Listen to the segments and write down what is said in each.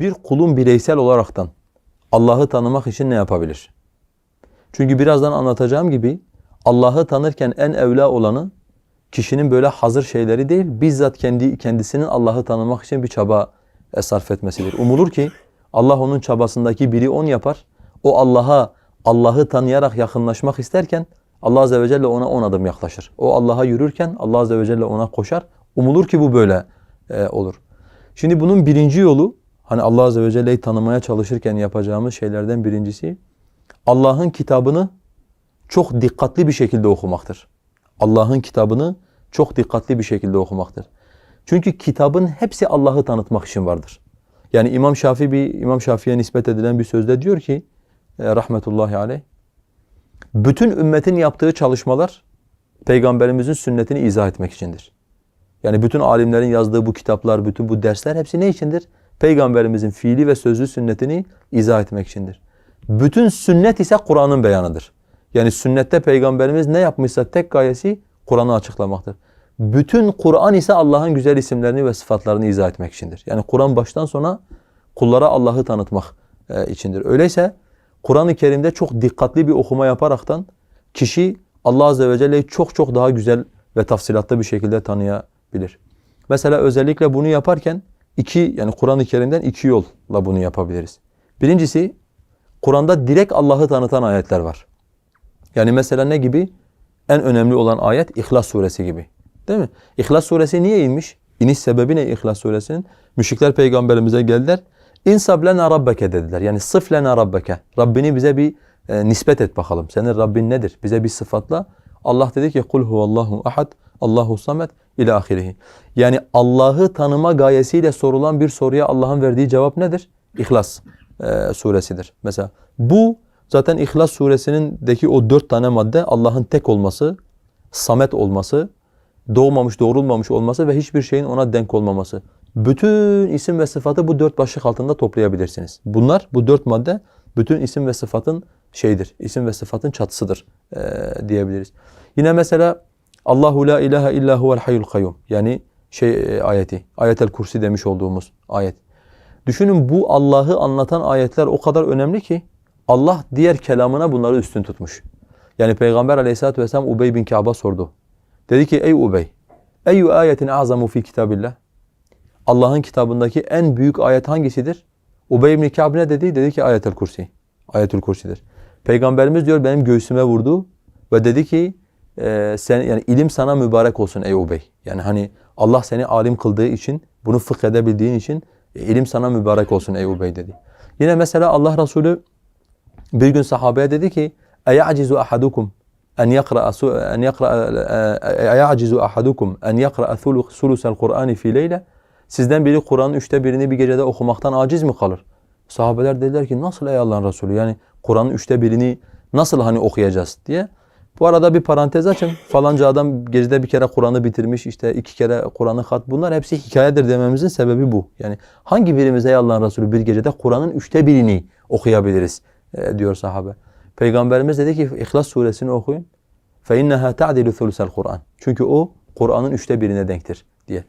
bir kulun bireysel olaraktan Allah'ı tanımak için ne yapabilir? Çünkü birazdan anlatacağım gibi Allah'ı tanırken en evla olanı kişinin böyle hazır şeyleri değil, bizzat kendi kendisinin Allah'ı tanımak için bir çaba sarf etmesidir. Umulur ki Allah onun çabasındaki biri on yapar. O Allah'a Allah'ı tanıyarak yakınlaşmak isterken Allah azze ve celle ona on adım yaklaşır. O Allah'a yürürken Allah azze ve celle ona koşar. Umulur ki bu böyle e, olur. Şimdi bunun birinci yolu hani Allah azze ve celle'yi tanımaya çalışırken yapacağımız şeylerden birincisi Allah'ın kitabını çok dikkatli bir şekilde okumaktır. Allah'ın kitabını çok dikkatli bir şekilde okumaktır. Çünkü kitabın hepsi Allah'ı tanıtmak için vardır. Yani İmam Şafii bir İmam Şafii'ye nispet edilen bir sözde diyor ki e, rahmetullahi aleyh bütün ümmetin yaptığı çalışmalar peygamberimizin sünnetini izah etmek içindir. Yani bütün alimlerin yazdığı bu kitaplar, bütün bu dersler hepsi ne içindir? Peygamberimizin fiili ve sözlü sünnetini izah etmek içindir. Bütün sünnet ise Kur'an'ın beyanıdır. Yani sünnette peygamberimiz ne yapmışsa tek gayesi Kur'an'ı açıklamaktır. Bütün Kur'an ise Allah'ın güzel isimlerini ve sıfatlarını izah etmek içindir. Yani Kur'an baştan sona kullara Allah'ı tanıtmak e, içindir. Öyleyse Kur'an-ı Kerim'de çok dikkatli bir okuma yaparaktan kişi Allah Azze ve Celle'yi çok çok daha güzel ve tafsilatlı bir şekilde tanıyabilir. Mesela özellikle bunu yaparken iki yani Kur'an-ı Kerim'den iki yolla bunu yapabiliriz. Birincisi Kur'an'da direkt Allah'ı tanıtan ayetler var. Yani mesela ne gibi? En önemli olan ayet İhlas suresi gibi. Değil mi? İhlas suresi niye inmiş? İniş sebebi ne İhlas suresinin? Müşrikler peygamberimize geldiler. İnsab lena rabbeke dediler. Yani sıf lena rabbeke. Rabbini bize bir e, nispet et bakalım. Senin Rabbin nedir? Bize bir sıfatla. Allah dedi ki kul huvallahu ahad, Allahu samet ila. Yani Allah'ı tanıma gayesiyle sorulan bir soruya Allah'ın verdiği cevap nedir? İhlas e, suresidir. Mesela bu zaten İhlas suresindeki o dört tane madde Allah'ın tek olması, samet olması, doğmamış, doğrulmamış olması ve hiçbir şeyin ona denk olmaması. Bütün isim ve sıfatı bu dört başlık altında toplayabilirsiniz. Bunlar, bu dört madde bütün isim ve sıfatın şeyidir. İsim ve sıfatın çatısıdır e, diyebiliriz. Yine mesela Allahu la ilahe illa huvel hayyul kayyum. Yani şey e, ayeti, ayetel kursi demiş olduğumuz ayet. Düşünün bu Allah'ı anlatan ayetler o kadar önemli ki Allah diğer kelamına bunları üstün tutmuş. Yani Peygamber aleyhissalatü vesselam Ubey bin Ka'b'a sordu. Dedi ki ey Ubey, eyyü ayetin azamu fi kitabillah? Allah'ın kitabındaki en büyük ayet hangisidir? Ubey bin Ka'b ne dedi? Dedi ki ayetel kursi. Ayetül kursidir. Peygamberimiz diyor benim göğsüme vurdu ve dedi ki e, sen yani ilim sana mübarek olsun ey Ubey. Yani hani Allah seni alim kıldığı için, bunu fıkh edebildiğin için e, ilim sana mübarek olsun ey Ubey dedi. Yine mesela Allah Resulü bir gün sahabeye dedi ki: "Eyacizu ahadukum en yakra en yakra e, e, eyacizu ahadukum en yakra sulusel Kur'an fi leyle?" Sizden biri Kur'an'ın üçte birini bir gecede okumaktan aciz mi kalır? Sahabeler dediler ki nasıl ey Allah'ın Resulü yani Kur'an'ın üçte birini nasıl hani okuyacağız diye. Bu arada bir parantez açın. Falanca adam gecede bir kere Kur'an'ı bitirmiş, işte iki kere Kur'an'ı kat. Bunlar hepsi hikayedir dememizin sebebi bu. Yani hangi birimiz ey Allah'ın Resulü bir gecede Kur'an'ın üçte birini okuyabiliriz e, diyor sahabe. Peygamberimiz dedi ki İhlas suresini okuyun. فَاِنَّهَا تَعْدِلُ ثُلُسَ الْقُرْآنِ Çünkü o Kur'an'ın üçte birine denktir diye.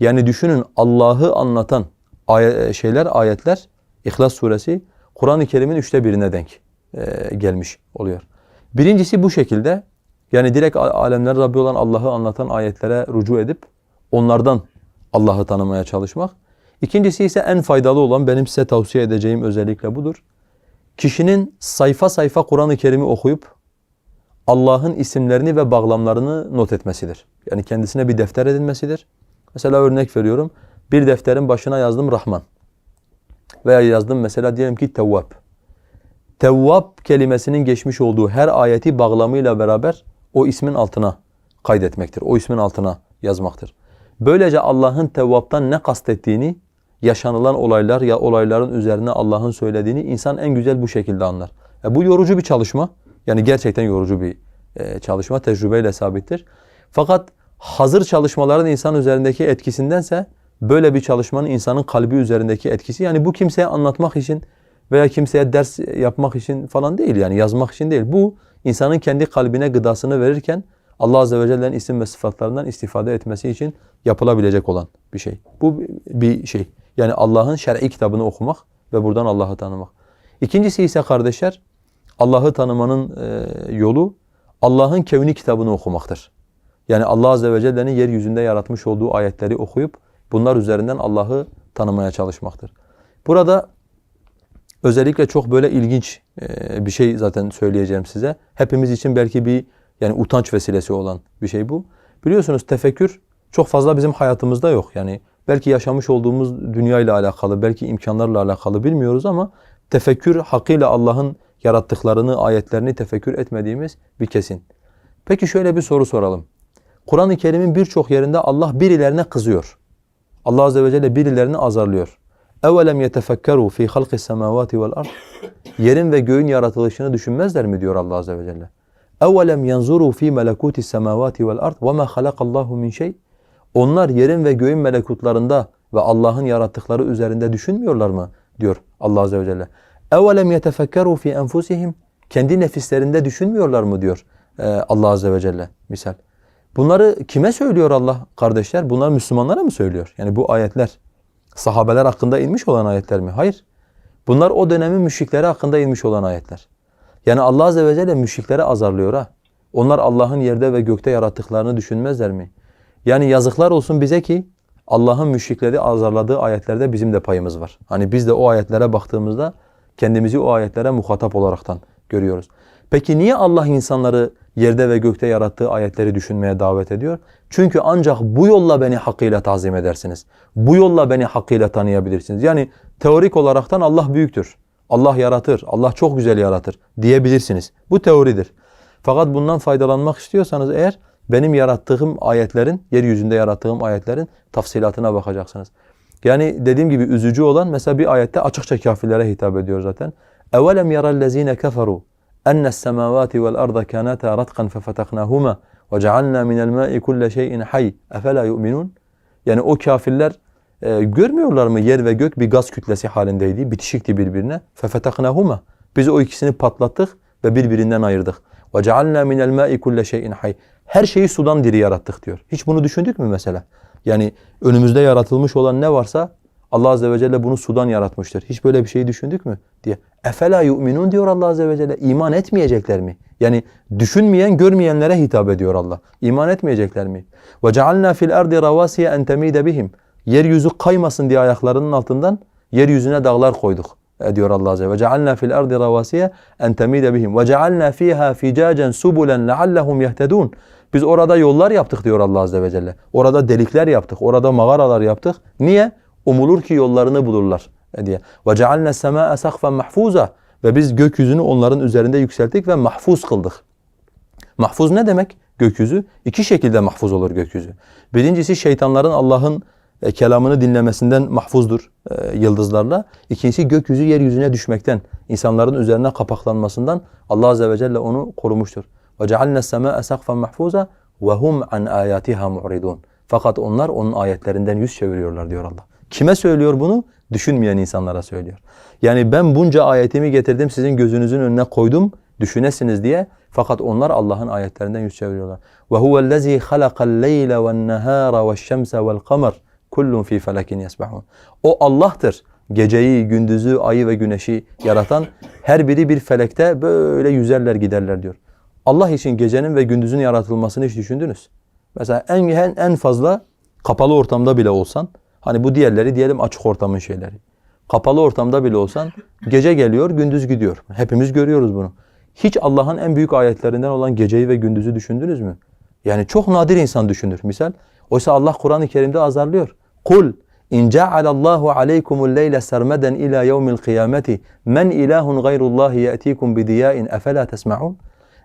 Yani düşünün Allah'ı anlatan ay şeyler, ayetler İhlas suresi Kur'an-ı Kerim'in üçte birine denk e, gelmiş oluyor. Birincisi bu şekilde yani direkt alemler Rabbi olan Allah'ı anlatan ayetlere rücu edip onlardan Allah'ı tanımaya çalışmak. İkincisi ise en faydalı olan benim size tavsiye edeceğim özellikle budur. Kişinin sayfa sayfa Kur'an-ı Kerim'i okuyup Allah'ın isimlerini ve bağlamlarını not etmesidir. Yani kendisine bir defter edinmesidir. Mesela örnek veriyorum. Bir defterin başına yazdım Rahman. Veya yazdım mesela diyelim ki Tevvab. Tevvab kelimesinin geçmiş olduğu her ayeti bağlamıyla beraber o ismin altına kaydetmektir. O ismin altına yazmaktır. Böylece Allah'ın Tevvab'tan ne kastettiğini, yaşanılan olaylar ya olayların üzerine Allah'ın söylediğini insan en güzel bu şekilde anlar. E bu yorucu bir çalışma. Yani gerçekten yorucu bir e, çalışma. Tecrübeyle sabittir. Fakat hazır çalışmaların insan üzerindeki etkisindense böyle bir çalışmanın insanın kalbi üzerindeki etkisi yani bu kimseye anlatmak için veya kimseye ders yapmak için falan değil yani yazmak için değil. Bu insanın kendi kalbine gıdasını verirken Allah Azze ve Celle'nin isim ve sıfatlarından istifade etmesi için yapılabilecek olan bir şey. Bu bir şey. Yani Allah'ın şer'i kitabını okumak ve buradan Allah'ı tanımak. İkincisi ise kardeşler, Allah'ı tanımanın e, yolu Allah'ın kevni kitabını okumaktır. Yani Allah Azze ve Celle'nin yeryüzünde yaratmış olduğu ayetleri okuyup bunlar üzerinden Allah'ı tanımaya çalışmaktır. Burada özellikle çok böyle ilginç e, bir şey zaten söyleyeceğim size. Hepimiz için belki bir yani utanç vesilesi olan bir şey bu. Biliyorsunuz tefekkür çok fazla bizim hayatımızda yok. Yani belki yaşamış olduğumuz dünya ile alakalı, belki imkanlarla alakalı bilmiyoruz ama tefekkür hakkıyla Allah'ın yarattıklarını, ayetlerini tefekkür etmediğimiz bir kesin. Peki şöyle bir soru soralım. Kur'an-ı Kerim'in birçok yerinde Allah birilerine kızıyor. Allah Azze ve Celle birilerini azarlıyor. اَوَلَمْ يَتَفَكَّرُوا ف۪ي خَلْقِ السَّمَاوَاتِ وَالْأَرْضِ Yerin ve göğün yaratılışını düşünmezler mi diyor Allah Azze ve Celle. اَوَلَمْ يَنْظُرُوا ف۪ي مَلَكُوتِ السَّمَاوَاتِ وَالْأَرْضِ وَمَا خَلَقَ اللّٰهُ مِنْ شَيْءٍ Onlar yerin ve göğün melekutlarında ve Allah'ın yarattıkları üzerinde düşünmüyorlar mı? diyor Allah Azze ve Celle. اَوَلَمْ يَتَفَكَّرُوا ف۪ي أَنْفُسِهِمْ Kendi nefislerinde düşünmüyorlar mı diyor e, Allah Azze ve Celle misal. Bunları kime söylüyor Allah kardeşler? Bunlar Müslümanlara mı söylüyor? Yani bu ayetler sahabeler hakkında inmiş olan ayetler mi? Hayır. Bunlar o dönemin müşrikleri hakkında inmiş olan ayetler. Yani Allah Azze ve Celle müşrikleri azarlıyor ha. Onlar Allah'ın yerde ve gökte yarattıklarını düşünmezler mi? Yani yazıklar olsun bize ki Allah'ın müşrikleri azarladığı ayetlerde bizim de payımız var. Hani biz de o ayetlere baktığımızda kendimizi o ayetlere muhatap olaraktan görüyoruz. Peki niye Allah insanları yerde ve gökte yarattığı ayetleri düşünmeye davet ediyor? Çünkü ancak bu yolla beni hakkıyla tazim edersiniz. Bu yolla beni hakkıyla tanıyabilirsiniz. Yani teorik olaraktan Allah büyüktür. Allah yaratır, Allah çok güzel yaratır diyebilirsiniz. Bu teoridir. Fakat bundan faydalanmak istiyorsanız eğer benim yarattığım ayetlerin, yeryüzünde yarattığım ayetlerin tafsilatına bakacaksınız. Yani dediğim gibi üzücü olan mesela bir ayette açıkça kafirlere hitap ediyor zaten. اَوَلَمْ يَرَى الَّذ۪ينَ كَفَرُوا enne semavati vel arda kanata ratkan fefetahnahuma ve cealna minel ma'i kulle şeyin hay efela yu'minun yani o kafirler e, görmüyorlar mı yer ve gök bir gaz kütlesi halindeydi bitişikti birbirine? fefetahnahuma biz o ikisini patlattık ve birbirinden ayırdık. ve cealna minel ma'i kulle şeyin hay her şeyi sudan diri yarattık diyor. Hiç bunu düşündük mü mesela? Yani önümüzde yaratılmış olan ne varsa Allah Azze ve Celle bunu sudan yaratmıştır. Hiç böyle bir şeyi düşündük mü? diye. Efela yu'minun diyor Allah Azze ve Celle. İman etmeyecekler mi? Yani düşünmeyen, görmeyenlere hitap ediyor Allah. İman etmeyecekler mi? Ve cealna fil ardi ravasiye en temide bihim. Yeryüzü kaymasın diye ayaklarının altından yeryüzüne dağlar koyduk diyor Allah Azze ve cealna fil ardi ravasiye en temide bihim ve cealna fiha ficacan subulan leallehum yehtedun. Biz orada yollar yaptık diyor Allah Azze ve Celle. Orada delikler yaptık, orada mağaralar yaptık. Niye? Umulur ki yollarını bulurlar diye. Ve cealna semaa sakfen mahfuza ve biz gökyüzünü onların üzerinde yükselttik ve mahfuz kıldık. Mahfuz ne demek? Gökyüzü iki şekilde mahfuz olur gökyüzü. Birincisi şeytanların Allah'ın e, kelamını dinlemesinden mahfuzdur e, yıldızlarla. İkincisi gökyüzü yeryüzüne düşmekten, insanların üzerine kapaklanmasından Allah Azze ve Celle onu korumuştur. وَجَعَلْنَا السَّمَاءَ سَقْفًا مَحْفُوظًا وَهُمْ عَنْ آيَاتِهَا مُعْرِضُونَ Fakat onlar onun ayetlerinden yüz çeviriyorlar diyor Allah. Kime söylüyor bunu? Düşünmeyen insanlara söylüyor. Yani ben bunca ayetimi getirdim sizin gözünüzün önüne koydum düşünesiniz diye. Fakat onlar Allah'ın ayetlerinden yüz çeviriyorlar. وَهُوَ الَّذ۪ي خَلَقَ اللَّيْلَ وَالنَّهَارَ وَالشَّمْسَ وَالْقَمَرَ kullun fi felekin yesbahun. O Allah'tır. Geceyi, gündüzü, ayı ve güneşi yaratan her biri bir felekte böyle yüzerler giderler diyor. Allah için gecenin ve gündüzün yaratılmasını hiç düşündünüz? Mesela en en, en fazla kapalı ortamda bile olsan, hani bu diğerleri diyelim açık ortamın şeyleri. Kapalı ortamda bile olsan gece geliyor, gündüz gidiyor. Hepimiz görüyoruz bunu. Hiç Allah'ın en büyük ayetlerinden olan geceyi ve gündüzü düşündünüz mü? Yani çok nadir insan düşünür. Misal, oysa Allah Kur'an-ı Kerim'de azarlıyor. Kul in ja'alallahu aleykumul leyle sermeden ila yevmil kıyameti men ilahun gayrullahi ye'tikum bidiyain efela tesma'un?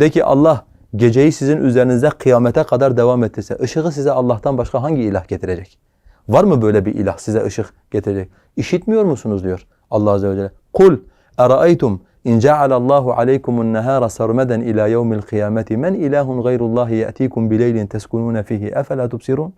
De ki Allah geceyi sizin üzerinizde kıyamete kadar devam ettirse ışığı size Allah'tan başka hangi ilah getirecek? Var mı böyle bir ilah size ışık getirecek? İşitmiyor musunuz diyor Allah Azze ve Celle. Kul eraeytum in ja'alallahu aleykumun nehara sermeden ila yevmil kıyameti men ilahun gayrullahi ye'tikum bileylin teskunun fihi efela tubsirun?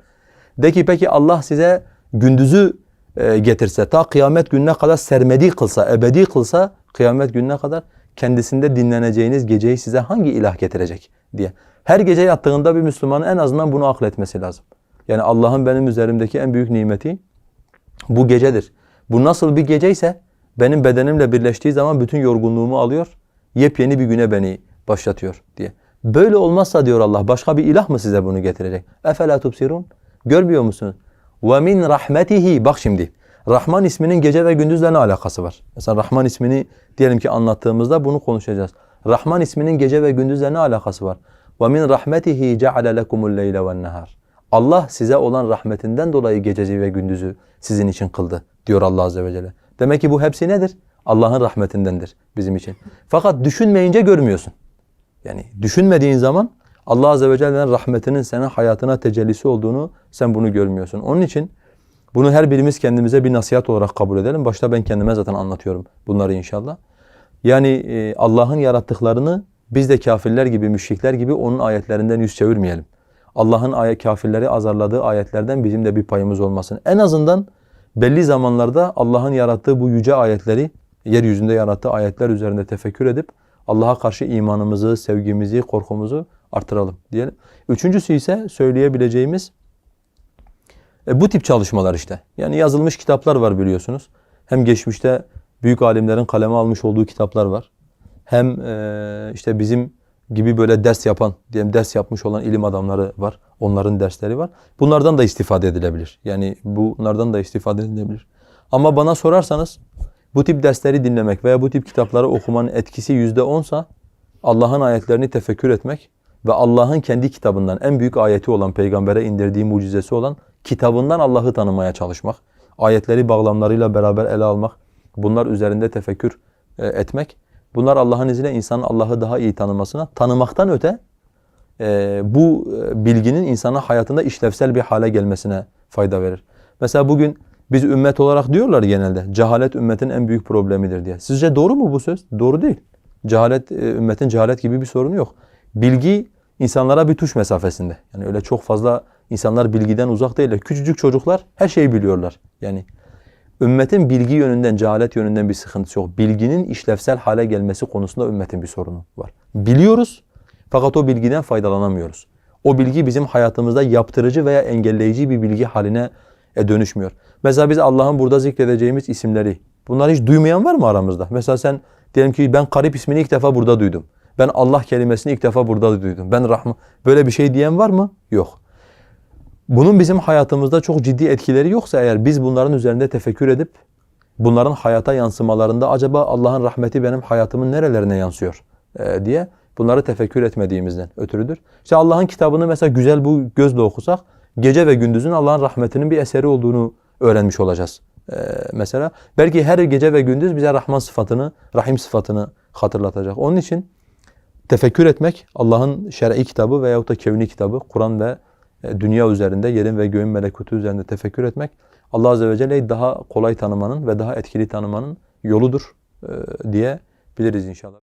De ki peki Allah size gündüzü e, getirse, ta kıyamet gününe kadar sermedi kılsa, ebedi kılsa kıyamet gününe kadar kendisinde dinleneceğiniz geceyi size hangi ilah getirecek diye. Her gece yattığında bir Müslümanın en azından bunu akletmesi lazım. Yani Allah'ın benim üzerimdeki en büyük nimeti bu gecedir. Bu nasıl bir geceyse benim bedenimle birleştiği zaman bütün yorgunluğumu alıyor, yepyeni bir güne beni başlatıyor diye. Böyle olmazsa diyor Allah, başka bir ilah mı size bunu getirecek? Efela tubsirun? Görmüyor musunuz? Ve min rahmetihi. Bak şimdi. Rahman isminin gece ve gündüzle ne alakası var? Mesela Rahman ismini diyelim ki anlattığımızda bunu konuşacağız. Rahman isminin gece ve gündüzle ne alakası var? Ve min rahmetihi ceale lekumul leyle ven nehar. Allah size olan rahmetinden dolayı gececi ve gündüzü sizin için kıldı diyor Allah azze ve celle. Demek ki bu hepsi nedir? Allah'ın rahmetindendir bizim için. Fakat düşünmeyince görmüyorsun. Yani düşünmediğin zaman Allah azze ve celle'nin rahmetinin senin hayatına tecellisi olduğunu sen bunu görmüyorsun. Onun için bunu her birimiz kendimize bir nasihat olarak kabul edelim. Başta ben kendime zaten anlatıyorum bunları inşallah. Yani e, Allah'ın yarattıklarını biz de kafirler gibi, müşrikler gibi onun ayetlerinden yüz çevirmeyelim. Allah'ın ayet kafirleri azarladığı ayetlerden bizim de bir payımız olmasın. En azından belli zamanlarda Allah'ın yarattığı bu yüce ayetleri, yeryüzünde yarattığı ayetler üzerinde tefekkür edip Allah'a karşı imanımızı, sevgimizi, korkumuzu artıralım diyelim. Üçüncüsü ise söyleyebileceğimiz e, bu tip çalışmalar işte. Yani yazılmış kitaplar var biliyorsunuz. Hem geçmişte büyük alimlerin kaleme almış olduğu kitaplar var. Hem e, işte bizim gibi böyle ders yapan, diyelim ders yapmış olan ilim adamları var. Onların dersleri var. Bunlardan da istifade edilebilir. Yani bunlardan da istifade edilebilir. Ama bana sorarsanız bu tip dersleri dinlemek veya bu tip kitapları okumanın etkisi yüzde onsa Allah'ın ayetlerini tefekkür etmek ve Allah'ın kendi kitabından en büyük ayeti olan peygambere indirdiği mucizesi olan kitabından Allah'ı tanımaya çalışmak, ayetleri bağlamlarıyla beraber ele almak, bunlar üzerinde tefekkür e, etmek. Bunlar Allah'ın izniyle insanın Allah'ı daha iyi tanımasına, tanımaktan öte e, bu e, bilginin insana hayatında işlevsel bir hale gelmesine fayda verir. Mesela bugün biz ümmet olarak diyorlar genelde, cehalet ümmetin en büyük problemidir diye. Sizce doğru mu bu söz? Doğru değil. Cehalet, e, ümmetin cehalet gibi bir sorunu yok. Bilgi insanlara bir tuş mesafesinde. Yani öyle çok fazla insanlar bilgiden uzak değiller. Küçücük çocuklar her şeyi biliyorlar. Yani ümmetin bilgi yönünden, cehalet yönünden bir sıkıntısı yok. Bilginin işlevsel hale gelmesi konusunda ümmetin bir sorunu var. Biliyoruz fakat o bilgiden faydalanamıyoruz. O bilgi bizim hayatımızda yaptırıcı veya engelleyici bir bilgi haline e, dönüşmüyor. Mesela biz Allah'ın burada zikredeceğimiz isimleri, bunları hiç duymayan var mı aramızda? Mesela sen diyelim ki ben Karip ismini ilk defa burada duydum. Ben Allah kelimesini ilk defa burada duydum. Ben Rahman böyle bir şey diyen var mı? Yok. Bunun bizim hayatımızda çok ciddi etkileri yoksa eğer biz bunların üzerinde tefekkür edip bunların hayata yansımalarında acaba Allah'ın rahmeti benim hayatımın nerelerine yansıyor e, diye bunları tefekkür etmediğimizden ötürüdür. İşte Allah'ın kitabını mesela güzel bu gözle okusak gece ve gündüzün Allah'ın rahmetinin bir eseri olduğunu öğrenmiş olacağız. Ee, mesela belki her gece ve gündüz bize Rahman sıfatını, Rahim sıfatını hatırlatacak. Onun için tefekkür etmek Allah'ın şer'i kitabı veyahut da kevni kitabı, Kur'an ve e, dünya üzerinde, yerin ve göğün melekutu üzerinde tefekkür etmek Allah Azze ve Celle'yi daha kolay tanımanın ve daha etkili tanımanın yoludur e, diye biliriz inşallah.